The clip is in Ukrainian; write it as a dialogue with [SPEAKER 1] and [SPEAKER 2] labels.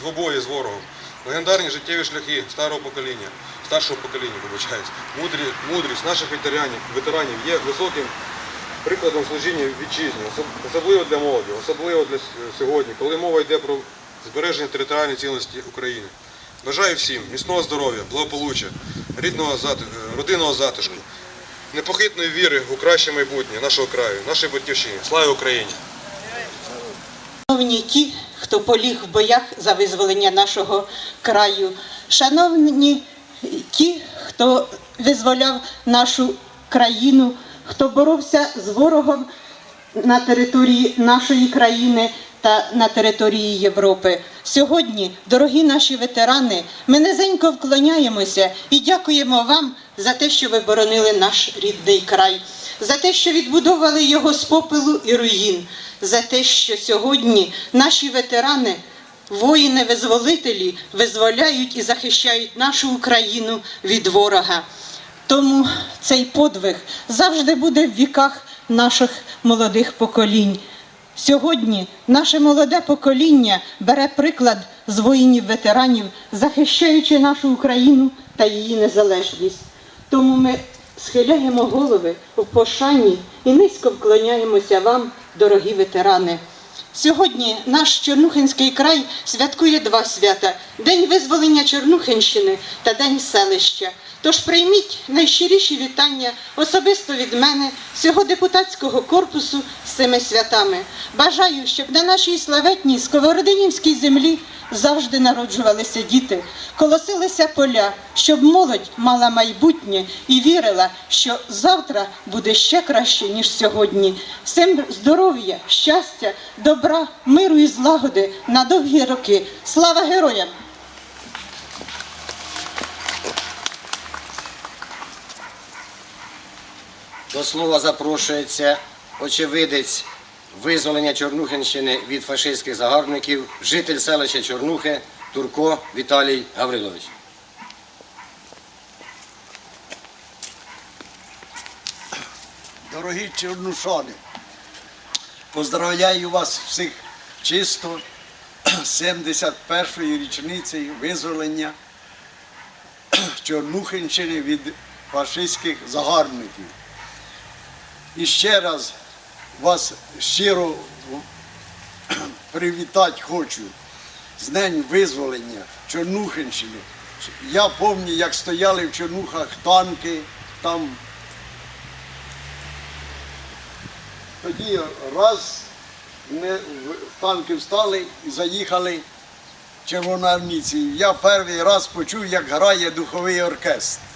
[SPEAKER 1] двобої з ворогом, легендарні життєві шляхи старого покоління, старшого покоління, вибачаюсь, мудрі, мудрість наших ветеранів, ветеранів є високим прикладом служіння вітчизні, особливо для молоді, особливо для сьогодні, коли мова йде про збереження територіальної цілісності України. Бажаю всім міцного здоров'я, благополуччя, рідного зат- е, родинного затишку, непохитної віри у краще майбутнє нашого краю, нашої батьківщини. Слава Україні!
[SPEAKER 2] Хто поліг в боях за визволення нашого краю, шановні ті, хто визволяв нашу країну, хто боровся з ворогом на території нашої країни та на території Європи. Сьогодні, дорогі наші ветерани, ми низенько вклоняємося і дякуємо вам за те, що ви боронили наш рідний край, за те, що відбудовували його з попелу і руїн, за те, що сьогодні наші ветерани Воїни-визволителі визволяють і захищають нашу Україну від ворога. Тому цей подвиг завжди буде в віках наших молодих поколінь. Сьогодні наше молоде покоління бере приклад з воїнів-ветеранів, захищаючи нашу Україну та її незалежність. Тому ми схиляємо голови в пошані і низько вклоняємося вам, дорогі ветерани. Сьогодні наш Чорнухинський край святкує два свята: День визволення Чорнухинщини та День селища. Тож прийміть найщиріші вітання особисто від мене, всього депутатського корпусу з цими святами. Бажаю, щоб на нашій славетній сковородинівській землі завжди народжувалися діти, колосилися поля, щоб молодь мала майбутнє і вірила, що завтра буде ще краще, ніж сьогодні. Всім здоров'я, щастя, добра, миру і злагоди на довгі роки. Слава героям!
[SPEAKER 3] До слова запрошується очевидець визволення Чорнухинщини від фашистських загарбників, житель селища Чорнухи Турко Віталій Гаврилович.
[SPEAKER 4] Дорогі чорнушани, поздравляю вас всіх чисто 71-ї річниці визволення Чорнухинщини від фашистських загарбників. І ще раз вас щиро привітати хочу з Днем визволення Чорнухинщини. Я пам'ятаю, як стояли в Чорнухах танки, там Тоді раз ми в танки встали і заїхали червоноармійці. Я перший раз почув, як грає духовий оркестр.